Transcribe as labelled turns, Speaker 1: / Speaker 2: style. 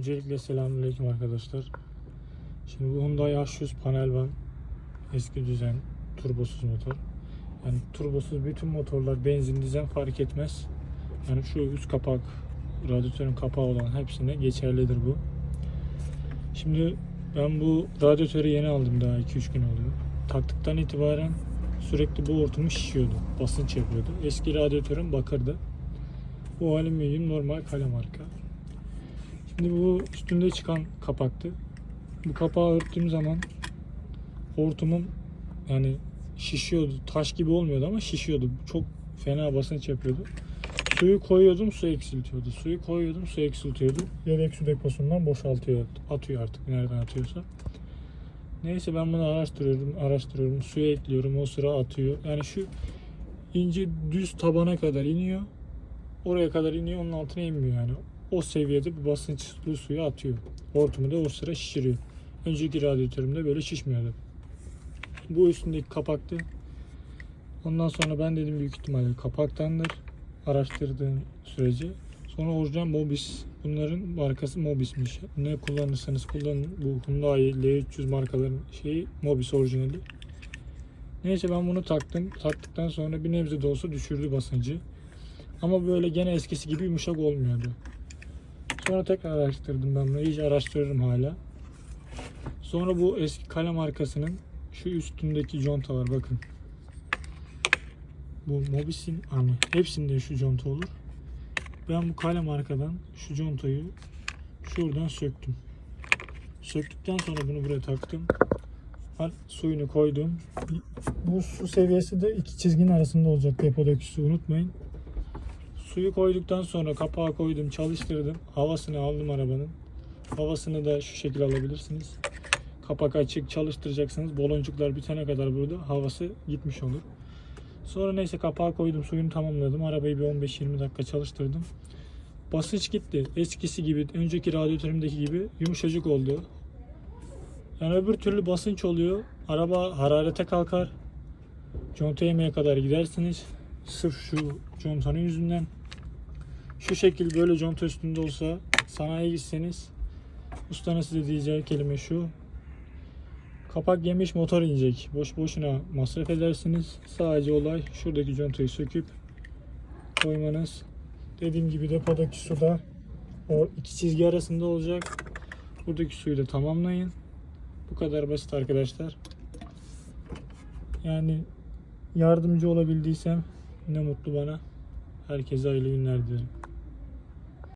Speaker 1: Öncelikle selamünaleyküm arkadaşlar. Şimdi bu Hyundai H100 panel van eski düzen turbosuz motor. Yani turbosuz bütün motorlar benzin dizel fark etmez. Yani şu üst kapak radyatörün kapağı olan hepsine geçerlidir bu. Şimdi ben bu radyatörü yeni aldım daha 2-3 gün oluyor. Taktıktan itibaren sürekli bu hortumu şişiyordu. Basınç yapıyordu. Eski radyatörüm bakırdı. Bu alüminyum normal kale marka. Şimdi bu üstünde çıkan kapaktı. Bu kapağı örttüğüm zaman hortumum yani şişiyordu. Taş gibi olmuyordu ama şişiyordu. Çok fena basınç yapıyordu. Suyu koyuyordum su eksiltiyordu. Suyu koyuyordum su eksiltiyordu. Yedek su deposundan boşaltıyor. Atıyor artık nereden atıyorsa. Neyse ben bunu araştırıyorum, araştırıyorum. Suyu ekliyorum, o sıra atıyor. Yani şu ince düz tabana kadar iniyor. Oraya kadar iniyor, onun altına inmiyor yani. O seviyede bir basınçlı suyu atıyor. Hortumu da o sıra şişiriyor. Önceki radyatörümde böyle şişmiyordu. Bu üstündeki kapaktı. Ondan sonra ben dedim büyük ihtimalle kapaktandır. Araştırdığım sürece. Sonra orijinal Mobis. Bunların markası Mobis'miş. Ne kullanırsanız kullanın. Bu Hyundai L300 markaların şeyi Mobis orijinali. Neyse ben bunu taktım. Taktıktan sonra bir nebze de olsa düşürdü basıncı. Ama böyle gene eskisi gibi yumuşak olmuyordu. Sonra tekrar araştırdım ben bunu. İyice araştırırım hala. Sonra bu eski kale markasının şu üstündeki contalar bakın. Bu Mobis'in hani hepsinde şu conta olur. Ben bu kale markadan şu contayı şuradan söktüm. Söktükten sonra bunu buraya taktım. Al, suyunu koydum. Bu su seviyesi de iki çizginin arasında olacak depodaki su unutmayın. Suyu koyduktan sonra kapağı koydum, çalıştırdım. Havasını aldım arabanın. Havasını da şu şekilde alabilirsiniz. Kapak açık çalıştıracaksınız. Baloncuklar bitene kadar burada havası gitmiş olur. Sonra neyse kapağı koydum, suyunu tamamladım. Arabayı bir 15-20 dakika çalıştırdım. Basınç gitti. Eskisi gibi, önceki radyatörümdeki gibi yumuşacık oldu. Yani öbür türlü basınç oluyor. Araba hararete kalkar. Conta yemeye kadar gidersiniz. Sırf şu contanın yüzünden. Şu şekil böyle conta üstünde olsa sanayiye gitseniz ustanın size diyeceği kelime şu. Kapak yemiş motor inecek. Boş boşuna masraf edersiniz. Sadece olay şuradaki contayı söküp koymanız. Dediğim gibi depodaki su da o iki çizgi arasında olacak. Buradaki suyu da tamamlayın. Bu kadar basit arkadaşlar. Yani yardımcı olabildiysem ne mutlu bana. Herkese hayırlı günler dilerim.